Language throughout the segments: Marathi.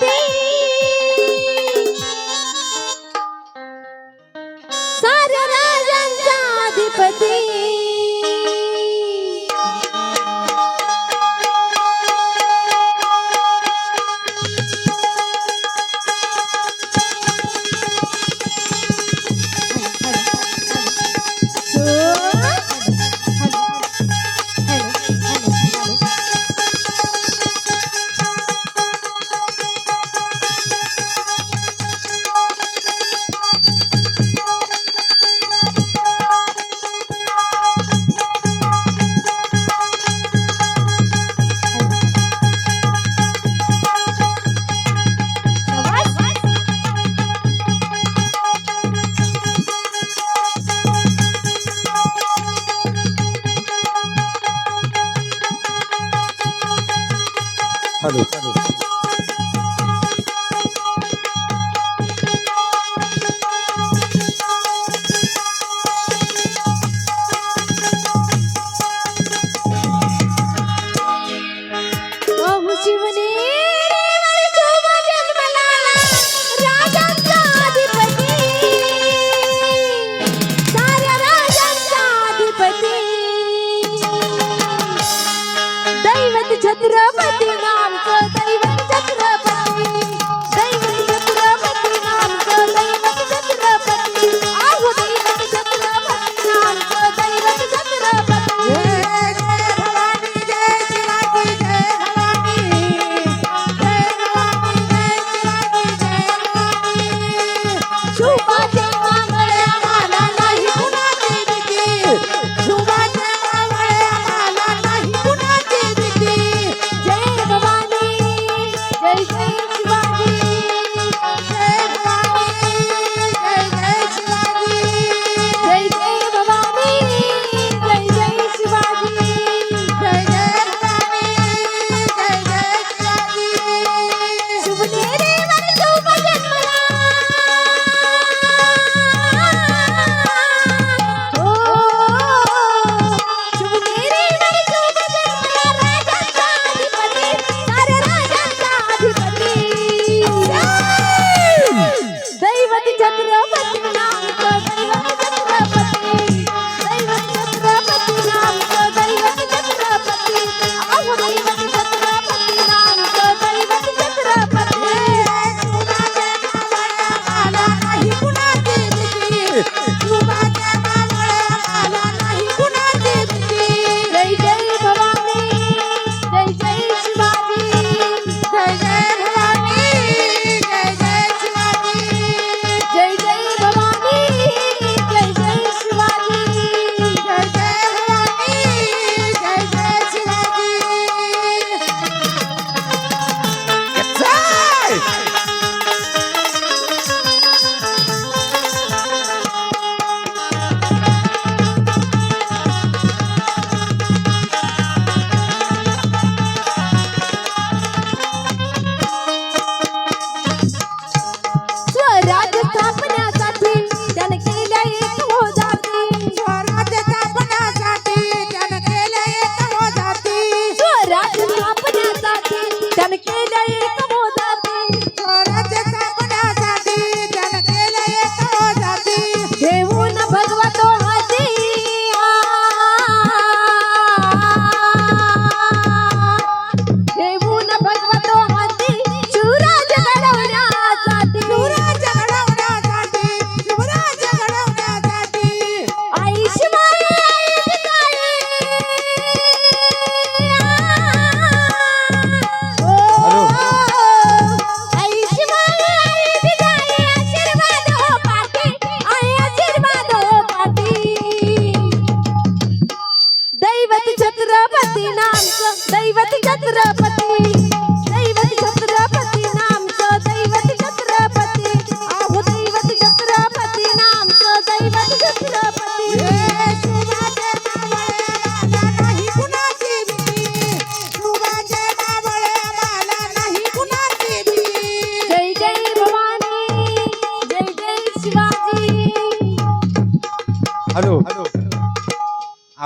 তে กระดู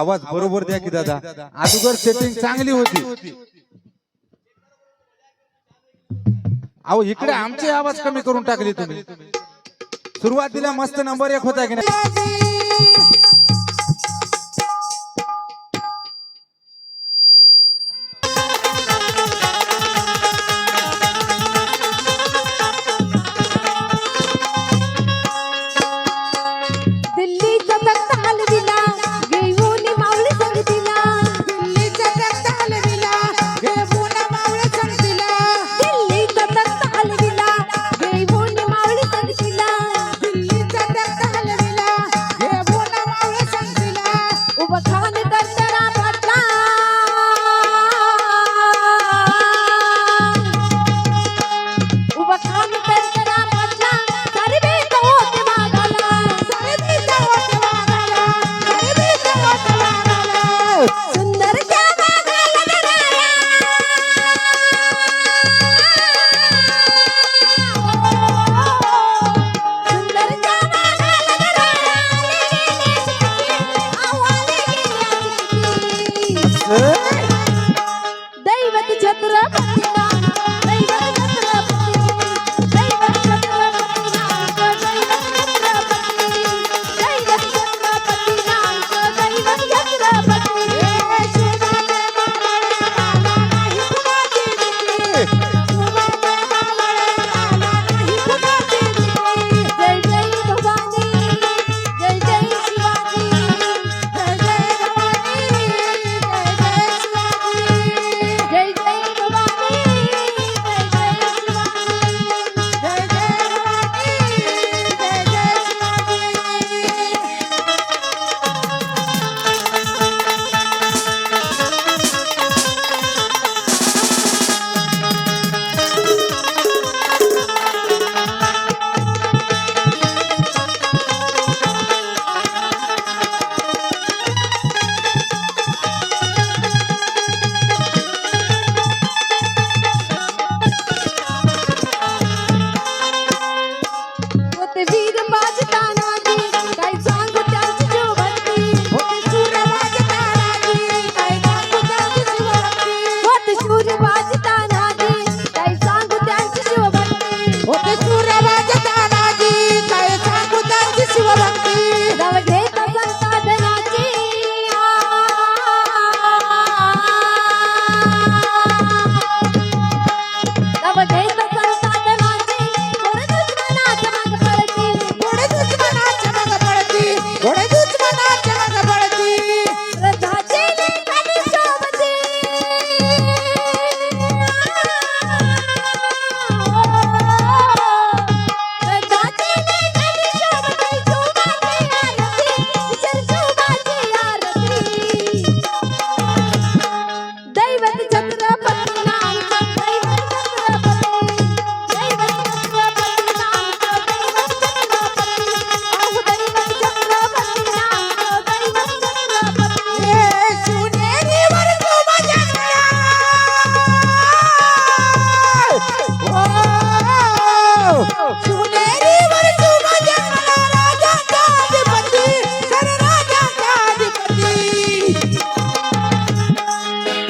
आवाज बरोबर द्या की दादा. अगोदर सेटिंग चांगली होती. अहो इकडे आमचे आवाज कमी करून टाकले तुम्ही. सुरुवातीला मस्त नंबर एक होता की नाही?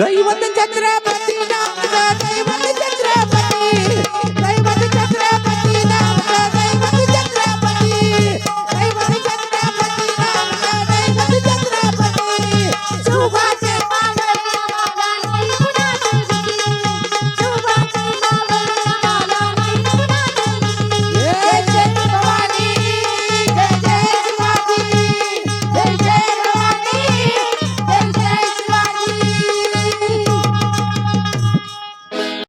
ದೈವದ ಚಂದ್ರ